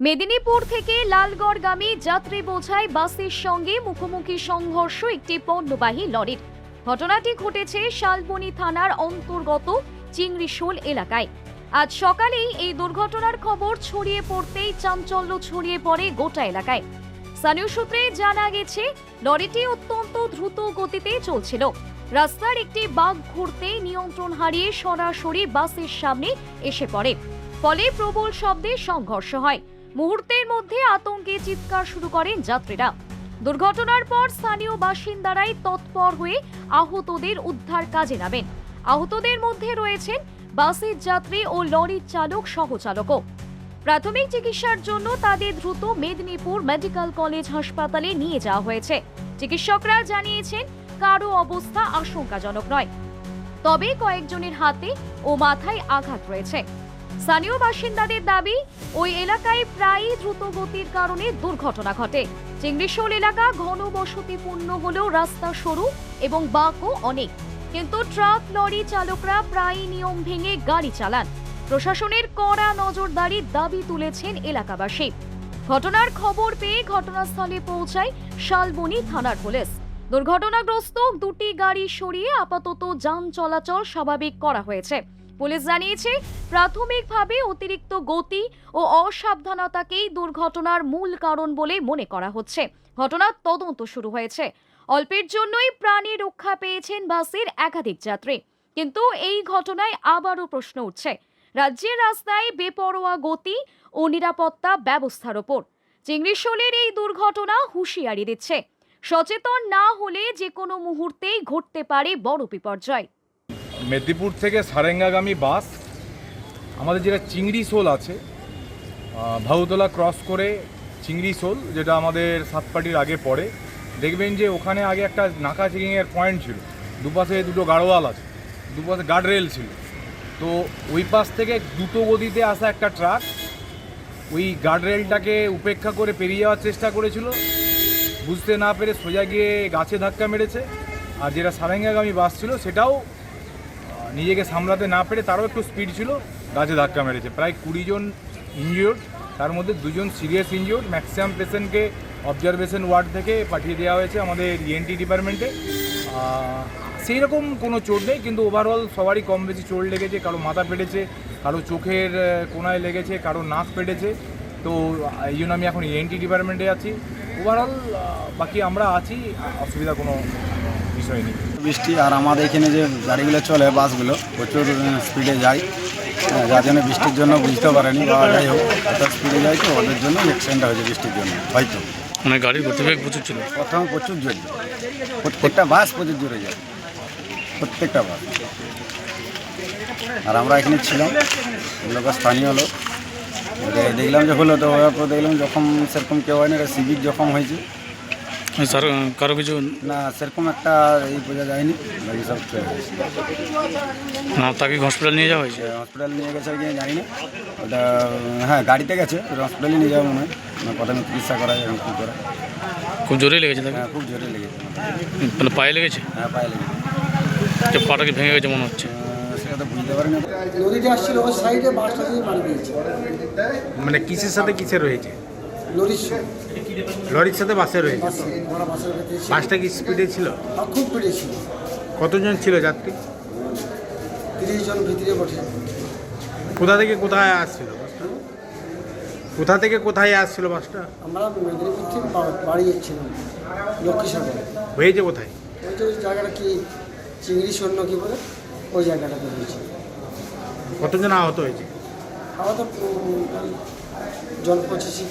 মেদিনীপুর থেকে লালগড়গামী যাত্রী বোঝাই বাসের সঙ্গে মুখোমুখি সংঘর্ষ, একটি পণ্যবাহী লরির। ঘটনাটি ঘটেছে শালবনী থানার অন্তর্গত চিংড়িশোল এলাকায়। আজ সকালেই এই দুর্ঘটনার খবর ছড়িয়ে পড়তেই চাঞ্চল্য ছড়িয়ে পড়ে গোটা এলাকায়। স্থানীয় সূত্রে জানা গেছে, লরিটি অত্যন্ত দ্রুত গতিতে চলছিল। রাস্তার একটি বাঘ ঘুরতে নিয়ন্ত্রণ হারিয়ে সরাসরি বাসের সামনে এসে পড়ে। ফলে প্রবল শব্দে সংঘর্ষ হয়। মুহূর্তের মধ্যে আতঙ্কে চিৎকার শুরু করেন যাত্রীরা। দুর্ঘটনার পর স্থানীয় বাসিন্দারাই তৎপর হয়ে আহতদের উদ্ধার কাজে নামেন। আহতদের মধ্যে রয়েছেন বাসের যাত্রী ও লরির চালক সহচালকও। প্রাথমিক চিকিৎসার জন্য তাদের দ্রুত মেদিনীপুর মেডিকেল কলেজ হাসপাতালে নিয়ে যাওয়া হয়েছে। চিকিৎসকরা জানিয়েছেন কারও অবস্থা আশঙ্কাজনক নয়। তবে কয়েকজনের হাতে ও মাথায় আঘাত রয়েছে। স্থানীয় বাসিন্দাদের দাবি, ওই এলাকায় প্রায়ই দ্রুত গতির কারণে দুর্ঘটনা ঘটে। চিংড়িশোল এলাকা ঘনবসতিপূর্ণ হলেও রাস্তা সরু এবং বাঁকও অনেক। কিন্তু ট্রাক, লরি চালকরা প্রায়ই নিয়ম ভেঙে গাড়ি চালান। প্রশাসনের কড়া নজরদারির দাবি তুলেছেন এলাকাবাসী। ঘটনার খবর পেয়ে ঘটনাস্থলে পৌঁছায় শালবনী থানার পুলিশ। দুর্ঘটনাগ্রস্ত দুটি গাড়ি সরিয়ে আপাতত যান চলাচল স্বাভাবিক করা হয়েছে। পুলিশ জানিয়েছে, প্রাথমিকভাবে অতিরিক্ত গতি ও অসাবধানতাকেই দুর্ঘটনার মূল কারণ বলে মনে করা হচ্ছে। ঘটনার তদন্ত শুরু হয়েছে। অল্পের জন্যই প্রাণী রক্ষা পেয়েছেন বাসের একাধিক যাত্রী। কিন্তু এই ঘটনায় আবারও প্রশ্ন উঠছে। রাজ্যের রাস্তায় বেপরোয়া গতি ও নিরাপত্তা ব্যবস্থার ওপর। চিংড়িশোলের এই দুর্ঘটনা হুঁশিয়ারি দিচ্ছে। সচেতন না হলে যে কোনো মুহূর্তেই ঘটতে পারে বড় বিপর্যয়। মেদিনীপুর থেকে সারেঙ্গাগামী বাস, আমাদের যেটা চিংড়ি সোল আছে ভাউতলা ক্রস করে চিংড়ি সোল যেটা আমাদের সাতপাটির আগে পড়ে, দেখবেন যে ওখানে আগে একটা নাকা চেকিংয়ের পয়েন্ট ছিল, দুপাশে দুটো গাড়োয়াল আছে, দুপাশে গার্ড রেল ছিল। তো ওই পাশ থেকে দ্রুত গতিতে আসা একটা ট্রাক, ওই গার্ড রেলটাকে উপেক্ষা করে পেরিয়ে যাওয়ার চেষ্টা করেছিল, বুঝতে না পেরে সোজা গিয়ে গাছে ধাক্কা মেরেছে, আর যেটা সারেঙ্গাগামী বাস ছিল সেটাও নিজেকে সামলাতে না পেরে তারও একটু স্পিড ছিল, গাছে ধাক্কা মেরেছে। প্রায় কুড়ি জন ইনজিওর্ড তার মধ্যে দুজন সিরিয়াস ইনজিওর্ড ম্যাক্সিমাম পেশেন্টকে অবজারভেশন ওয়ার্ড থেকে পাঠিয়ে দেওয়া হয়েছে আমাদের E ইএনটি ডিপার্টমেন্টে সেই রকম কোনো চোট নেই, কিন্তু ওভারঅল সবারই কম বেশি চোট লেগেছে, কারও মাথা ফেটেছে, কারও চোখের কোনায় লেগেছে, কারও নাক ফেটেছে। তো এই জন্য আমি এখন E ইএনটি ডিপার্টমেন্টে আছি। ওভারঅল বাকি আমরা আছি অসুবিধা কোনো বিষয় নেই। বৃষ্টি আর আমাদের এখানে যে গাড়িগুলো চলে বাসগুলো প্রচুর স্পিডে যায়। যার জন্য বৃষ্টির জন্য বুঝতে পারেনি বা যাই হোক এত স্পিডে যায় তো ওদের জন্য অ্যাক্সিডেন্টটা হয়েছে বৃষ্টির জন্য হয়তো। মানে গাড়ির গতিবেগ প্রচুর ছিল। প্রথমে প্রচুর জোরে প্রত্যেকটা বাস প্রচুর জোরে যায়। প্রত্যেকটা বাস। আর আমরা এখানে ছিলাম লোক স্থানীয় লোক। দেখলাম যে হলো তো হওয়ার পর দেখলাম যখন সেরকম কেউ হয়নি এটা সিভিক জখম হয়েছে। স্যার কারও কিছু? না সেরকম একটা এই বোঝা যায়নি বাকি সব না তাকে হসপিটাল নিয়ে যাওয়া হয়েছে? হসপিটাল নিয়ে গেছে কি জানি না। ওটা হ্যাঁ গাড়িতে গেছে হসপিটালে নিয়ে যাওয়া মনে হয়। না প্রথমে চিকিৎসা করা যায় এখন কী করা। খুব জোরে লেগেছে তাকে? হ্যাঁ খুব জোরে লেগেছে। মানে পায়ে লেগেছে? হ্যাঁ পায়ে লেগেছে। যে পাটা কি ভেঙে গেছে মনে হচ্ছে? সেটা তো বুঝতে পারিনি লরিটা আসছিল ওর সাইডে বাসটা দিয়ে মারি দিয়েছে। মানে কিসের সাথে কিসের রয়েছে? লরির লরির সাথে বাসে রয়েছে? ছিল। বাসটা কি স্পিডে ছিল? খুব পেটেছিল কতজন ছিল যাত্রী? তিরিশ জন ভিতরে বসে। কোথা থেকে কোথায় আসছিল বাসটা? কোথা থেকে কোথায় আসছিল বাসটা? আমরা মেদিনীপুর থেকে বাড়ি যাচ্ছিলাম লক্ষ্মীসাগর হয়েছে কোথায়? ওই যে ওই জায়গাটা কি চিংড়ি সৈন্য কি বলে? ওই জায়গাটাতে হয়েছে। কতজন আহত হয়েছে? আহত জল জন পঁচিশি।